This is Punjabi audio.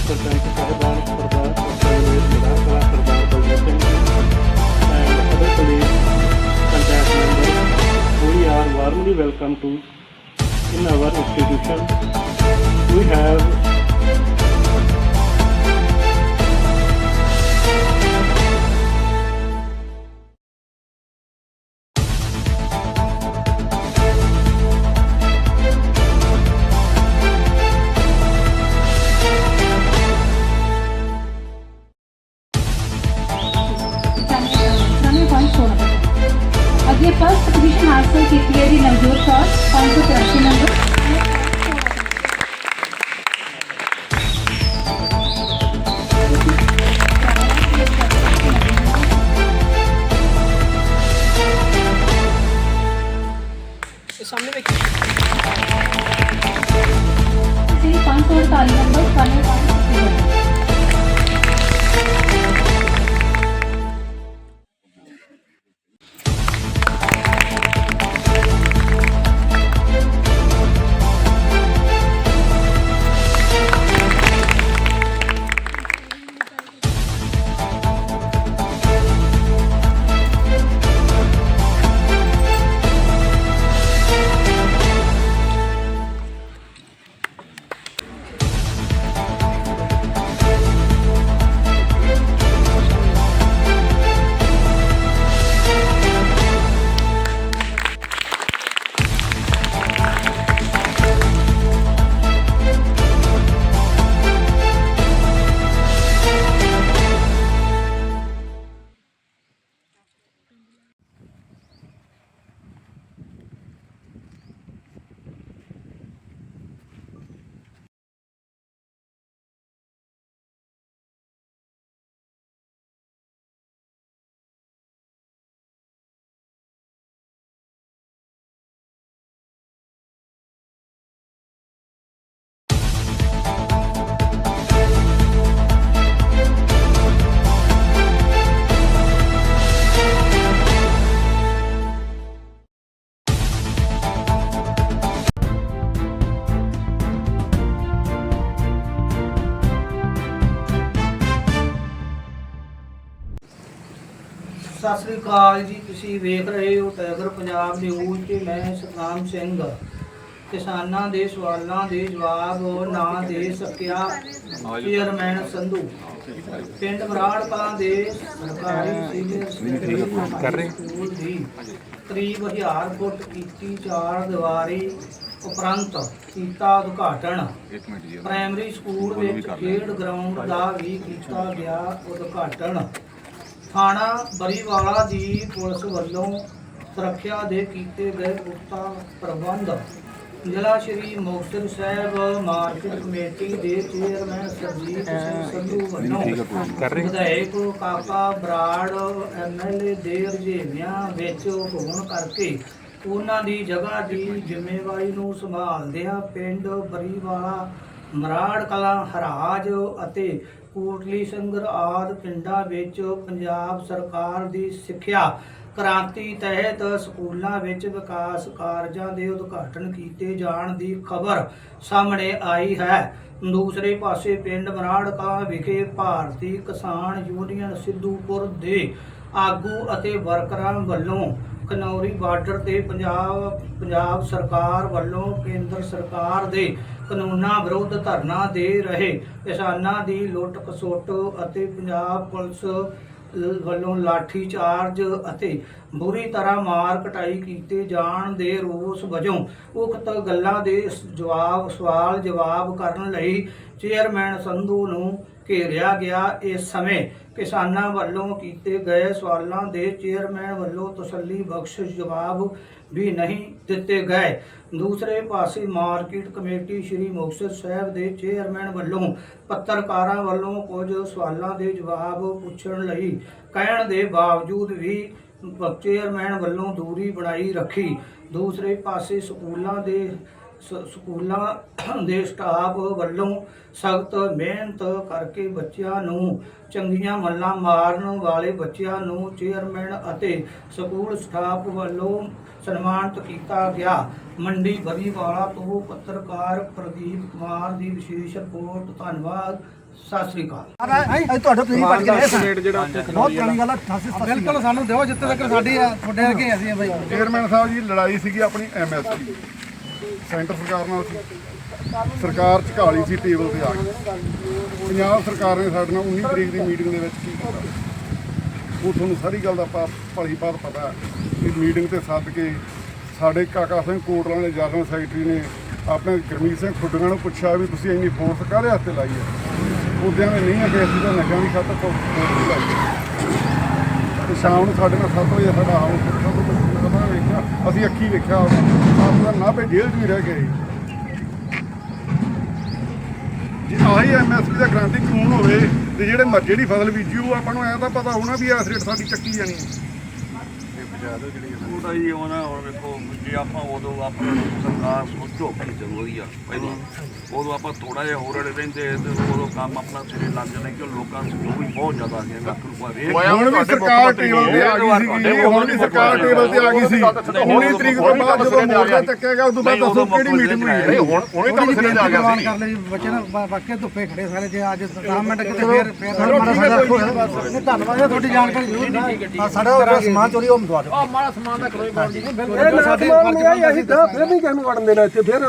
ਸਰਪੰਚ ਸਾਹਿਬਾਨ ਸਰਦਾਰ ਸਰਦਾਰ ਵਿਧਾਇਕ Sardar Baldev Singh and other police contact number we are warmly welcome to in our institution we have Sat Sri ਅਕਾਲ ਜੀ ਤੁਸੀਂ ਵੇਖ ਰਹੇ ਹੋ ਟਾਈਗਰ ਪੰਜਾਬ ਨਿਊਜ਼ ਤੇ ਮੈਂ ਸਤਨਾਮ ਸਿੰਘ। ਕਿਸਾਨਾਂ ਦੇ ਸਵਾਲਾਂ ਦੇ ਜਵਾਬ ਨਾ ਦੇ ਸਕਿਆ ਚੇਅਰਮੈਨ ਸੰਧੂ। ਪਿੰਡ ਮਰਾੜ ਕਲਾਂ ਦੇ ਸਰਕਾਰੀ ਸੀਨੀਅਰ ਸੈਕੰਡਰੀ ਸਕੂਲ ਦੀ ਕਰੀਬ 1000 ਫੁੱਟ ਕੀਤੀ ਚਾਰ ਦੀਵਾਰੀ ਉਪਰੰਤ ਕੀਤਾ ਉਦਘਾਟਨ। ਪ੍ਰਾਇਮਰੀ ਸਕੂਲ ਵਿੱਚ ਖੇਡ ਗਰਾਊਂਡ ਦਾ ਵੀ ਕੀਤਾ ਗਿਆ ਉਦਘਾਟਨ। ਥਾਣਾ ਬਰੀਵਾਲਾ ਦੀ ਪੁਲਿਸ ਵੱਲੋਂ ਸੁਰੱਖਿਆ ਦੇ ਕੀਤੇ ਗਏ ਪੁਖਤਾ ਪ੍ਰਬੰਧ। ਜ਼ਿਲ੍ਹਾ ਸ਼੍ਰੀ ਮੁਕਤਸਰ ਸਾਹਿਬ ਮਾਰਕੀਟ ਕਮੇਟੀ ਦੇ ਚੇਅਰਮੈਨ ਸਰਜੀਤ ਸਿੰਘ ਸੰਧੂ ਵੱਲੋਂ ਵਿਧਾਇਕ ਕਾਕਾ ਬਰਾੜ ਐਮਐਲਏ ਦੇ ਰੁਝੇਵਿਆਂ ਵਿੱਚ ਹੋਣ ਕਰਕੇ ਉਹਨਾਂ ਦੀ ਜਗ੍ਹਾ ਦੀ ਜ਼ਿੰਮੇਵਾਰੀ ਨੂੰ ਸੰਭਾਲਦਿਆਂ ਪਿੰਡ ਬਰੀਵਾਲਾ ਮਰਾੜ ਕਲਾਂ, ਹਰਾਜ ਅਤੇ ਕੋਟਲੀ ਸੰਗਰ ਆਦ ਪਿੰਡਾਂ ਵਿੱਚ ਪੰਜਾਬ ਸਰਕਾਰ ਦੀ ਸਿੱਖਿਆ ਕ੍ਰਾਂਤੀ ਤਹਿਤ ਸਕੂਲਾਂ ਵਿੱਚ ਵਿਕਾਸ ਕਾਰਜਾਂ ਦੇ ਉਦਘਾਟਨ ਕੀਤੇ ਜਾਣ ਦੀ ਖਬਰ ਸਾਹਮਣੇ ਆਈ ਹੈ। ਦੂਸਰੇ ਪਾਸੇ ਪਿੰਡ ਮਰਾੜ ਕਲਾਂ ਵਿਖੇ ਭਾਰਤੀ ਕਿਸਾਨ ਯੂਨੀਅਨ ਸਿੱਧੂਪੁਰ ਦੇ ਆਗੂ ਅਤੇ ਵਰਕਰਾਂ ਵੱਲੋਂ ਕਨੌਰੀ ਬਾਰਡਰ ਤੇ ਪੰਜਾਬ ਪੰਜਾਬ ਸਰਕਾਰ ਵੱਲੋਂ ਕੇਂਦਰ ਸਰਕਾਰ ਦੇ ਕਾਨੂੰਨਾਂ ਵਿਰੁੱਧ ਧਰਨਾ ਦੇ ਰਹੇ। ਕਿਸਾਨਾਂ ਦੀ ਲੁੱਟ ਖਸੁੱਟ ਅਤੇ ਪੰਜਾਬ ਪੁਲਿਸ ਵੱਲੋਂ ਲਾਠੀ ਚਾਰਜ ਅਤੇ ਬੁਰੀ ਤਰ੍ਹਾਂ ਮਾਰ ਕਟਾਈ ਕੀਤੇ ਜਾਣ ਦੇ ਰੋਸ ਵਜੋਂ ਉਕਤ ਗੱਲਾਂ ਦੇ ਜਵਾਬ, ਸਵਾਲ ਜਵਾਬ ਕਰਨ ਲਈ ਚੇਅਰਮੈਨ ਸੰਧੂ ਨੂੰ ਘੇਰਿਆ ਗਿਆ ਇਸ ਸਮੇਂ। ਕਿਸਾਨਾਂ ਵੱਲੋਂ ਕੀਤੇ ਗਏ ਸਵਾਲਾਂ ਦੇ ਚੇਅਰਮੈਨ ਵੱਲੋਂ ਤਸੱਲੀ ਬਖਸ਼ ਜਵਾਬ ਵੀ ਨਹੀਂ ਦਿੱਤੇ ਗਏ। ਦੂਸਰੇ ਪਾਸੇ ਮਾਰਕੀਟ ਕਮੇਟੀ ਸ੍ਰੀ ਮੁਕਤਸਰ ਸਾਹਿਬ ਦੇ ਚੇਅਰਮੈਨ ਵੱਲੋਂ ਪੱਤਰਕਾਰਾਂ ਵੱਲੋਂ ਕੁਝ ਸਵਾਲਾਂ ਦੇ ਜਵਾਬ ਪੁੱਛਣ ਲਈ ਕਹਿਣ ਦੇ ਬਾਵਜੂਦ ਵੀ ਚੇਅਰਮੈਨ ਵੱਲੋਂ ਦੂਰੀ ਬਣਾਈ ਰੱਖੀ। ਦੂਸਰੇ ਪਾਸੇ ਸਕੂਲਾਂ ਦੇ ਸ- ਸਕੂਲਾਂ ਦੇ ਸਟਾਫ ਵੱਲੋਂ ਸਖਤ ਮਿਹਨਤ ਕਰਕੇ ਬੱਚਿਆਂ ਨੂੰ ਚੰਗੀਆਂ ਮੱਲਾਂ ਮਾਰਨ ਵਾਲੇ ਬੱਚਿਆਂ ਨੂੰ ਚੇਅਰਮੈਨ ਅਤੇ ਸਕੂਲ ਸਟਾਫ ਵੱਲੋਂ ਸਨਮਾਨਿਤ ਕੀਤਾ ਗਿਆ। ਮੰਡੀ ਬਰੀਵਾਲਾ ਤੋਂ ਪੱਤਰਕਾਰ ਪ੍ਰਦੀਪ ਕੁਮਾਰ ਦੀ ਵਿਸ਼ੇਸ਼ ਰਿਪੋਰਟ। ਧੰਨਵਾਦ। ਸਤਿ ਸ੍ਰੀ ਅਕਾਲ। ਅੱਜ ਤੁਹਾਡੇ ਤੁਸੀਂ ਪੜ ਕੇ ਸਾਂ? ਬਹੁਤ ਪੁਰਾਣੀ ਗੱਲ ਆ 88 ਬਿਲਕੁਲ ਸਾਨੂੰ ਦਿਓ ਜਿੱਥੇ ਤੱਕ ਸਾਡੀ ਆ ਤੁਹਾਡੇ ਵਰਗੇ ਅਸੀਂ ਆ ਬਾਈ। ਚੇਅਰਮੈਨ ਸਾਹਿਬ ਜੀ ਲੜਾਈ ਸੀਗੀ ਆਪਣੀ ਐਮਐਸਪੀ ਸੈਂਟਰ ਸਰਕਾਰ ਨਾਲ ਸੀ। ਸਰਕਾਰ ਝਕਾਲੀ ਸੀ ਟੇਬਲ ਤੇ ਆ ਕੇ। ਪੰਜਾਬ ਸਰਕਾਰ ਨੇ ਸਾਡੇ ਨਾਲ 19 ਤਰੀਕ ਦੀ ਮੀਟਿੰਗ ਦੇ ਵਿੱਚ ਕੀ ਕੀਤਾ? ਉਹ ਤੁਹਾਨੂੰ ਸਾਰੀ ਗੱਲ ਦਾ ਪਾ- ਭਲੀ ਬਾਤ ਪਤਾ ਹੈ ਕਿ ਮੀਟਿੰਗ ਤੇ ਸੱਦ ਕੇ ਸਾਡੇ ਕਾਕਾ ਸਿੰਘ ਕੋਟਲਾ ਦੇ ਜਨਰਲ ਸੈਕਟਰੀ ਨੇ ਆਪਣੇ ਗੁਰਮੀਤ ਸਿੰਘ ਖੁੱਡੀਆਂ ਨੂੰ ਪੁੱਛਿਆ ਵੀ ਤੁਸੀਂ ਇੰਨੀ ਫੋਰਸ ਕਾਹਦੇ ਵਾਸਤੇ ਲਾਈ ਹੈ? ਉਹਦਿਆਂ ਨੇ ਨਹੀਂ ਅੱਗੇ ਅਸੀਂ ਤਾਂ ਨਸ਼ਿਆਂ ਦੀ ਖਾਤਰ ਫੋਰਸ ਲਾਈ ਹੈ। ਤੇ ਸ਼ਾਮ ਨੂੰ ਸਾਡੇ ਨਾਲ 7 ਵਜੇ ਸਾਡਾ ਹਾਊਸ ਪਤਾ ਵੇਖਿਆ, ਅਸੀਂ ਅੱਖੀ ਵੇਖਿਆ ਆਪ ਨਾਭੇ ਜੇਲ੍ਹ 'ਚ ਵੀ ਰਹਿ ਗਏ ਜੇ ਆਹੀ ਐਮਐਸਪੀ ਦਾ ਗ੍ਰਾਂਤੀ ਕਾਨੂੰਨ ਹੋਵੇ ਤੇ ਜਿਹੜੇ ਮਰ ਜਿਹੜੀ ਫਸਲ ਬੀਜੀ ਉਹ ਆਪਾਂ ਨੂੰ ਐਂ ਤਾਂ ਪਤਾ ਹੋਣਾ ਵੀ ਇਸ ਰੇਟ ਸਾਡੀ ਚੱਕੀ ਜਾਣੀ ਹੈ। ਉਹਦਾ ਹੀ ਹੋਣਾ ਹੁਣ ਵੇਖੋ ਜੇ ਆਪਾਂ ਉਦੋਂ ਆਪਣਾ ਸਰਕਾਰ ਸੋਚੋ ਕਿ ਜ਼ਰੂਰੀ ਆ ਪਹਿਲਾਂ। ਉਦੋਂ ਆਪਾਂ ਥੋੜਾ ਜਿਹਾ ਹੋਰ ਅੜੇ ਰਹਿੰਦੇ ਤੇ ਉਦੋਂ ਕੰਮ ਆਪਣਾ ਸਿਰੇ ਲੱਗ ਜਾਣਾ ਕਿ ਲੋਕਾਂ ਨੂੰ ਜੋ ਵੀ ਬਹੁਤ ਜ਼ਿਆਦਾ ਆ ਗਿਆ ਲੱਖ ਰੁਪਏ ਰੇਟ ਹੁਣ ਵੀ ਸਰਕਾਰ ਟੇਬਲ ਤੇ ਆ ਗਈ ਸੀ ਹੁਣ ਵੀ ਸਰਕਾਰ ਟੇਬਲ ਤੇ ਆ ਗਈ ਸੀ। 19 ਤਰੀਕ ਤੋਂ ਬਾਅਦ ਜਦੋਂ ਮੋਰਚਾ ਚੱਕਿਆ ਗਿਆ ਉਸ ਤੋਂ ਬਾਅਦ ਦੱਸੋ ਕਿਹੜੀ ਮੀਟਿੰਗ ਹੋਈ ਹੈ ਹੁਣ ਹੁਣੇ ਕੰਮ ਸਿਰੇ ਜਾ ਗਿਆ ਸੀ ਕਰ ਲਈ ਬੱਚੇ ਨਾ ਵਾਕਿਆ ਧੁੱਪੇ ਖੜੇ ਸਾਰੇ ਜੇ ਅੱਜ 10 ਮਿੰਟ ਕਿਤੇ ਫੇਰ ਫੇਰ ਮਾੜਾ ਸਾਡਾ ਨਹੀਂ। ਧੰਨਵਾਦ ਹੈ ਤੁਹਾਡੀ ਜਾਣਕਾਰੀ ਜ਼ਰੂਰ ਸਾਡਾ ਸਮਾਨ ਚੋਰੀ ਉਹ ਦਵਾ ਦਿਓ ਆ ਮਾੜਾ ਸਮਾਨ ਦਾ ਕਰੋ ਬਿਲਕੁਲ। ਸਾਡੇ ਫਰਜ਼ ਬਣਦਾ ਸੀ ਫਿਰ ਨਹੀਂ ਕਿਸੇ ਨੂੰ ਵੜਨ ਦੇਣਾ ਇੱਥੇ ਫਿਰ